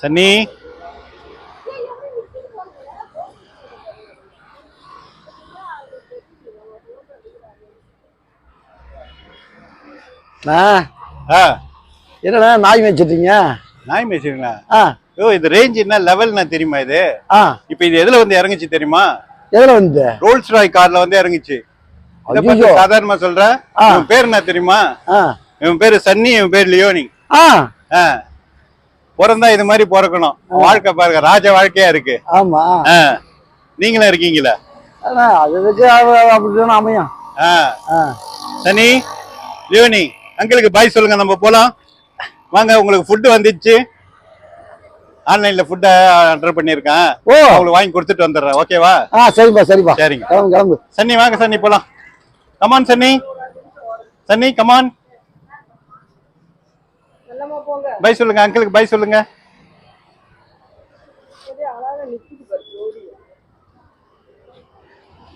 சன்னி? என்னண்ணா நாய் வச்சிட்டீங்க நாய் மேய்ச்சிங்களா ஆ. ஓ இது ரேஞ்ச் என்ன லெவல்னா தெரியுமா இது? இப்போ இது எதுல வந்து இறங்குச்சு தெரியுமா? எதுல வந்து? ரோல்ஸ் ராய் கார்ல வந்து இறங்குச்சு. சாதாரணமா சொல்றேன். இவன் பேர் என்ன தெரியுமா? இவன் பேரு சன்னி இவன் பேர் லியோனி. பிறந்தா இது மாதிரி பிறக்கணும். வாழ்க்கை பாருங்க ராஜ வாழ்க்கையா இருக்கு. ஆமா. நீங்களும் இருக்கீங்களா? அண்ணா அது இதுக்கு அவ- அப்படிதானே அமையும். சனி லியோனி அங்கிளுக்கு பாய் சொல்லுங்க நம்ம போலாம். வாங்க உங்களுக்கு ஃபுட்டு வந்துச்சு. ஆன்லைன்ல ஃபுட்டை ஆர்டர் பண்ணியிருக்கேன். ஓ. உங்களுக்கு வாங்கி கொடுத்துட்டு வந்துடுறேன். ஓகேவா ஆ சரிப்பா சரிப்பா. சரிங்க. கிளம்பு கிளம்பு. சன்னி வாங்க சன்னி போலாம். Come on Sunny Sunny come on bye சொல்லுங்க அங்கிளுக்கு பை சொல்லுங்க.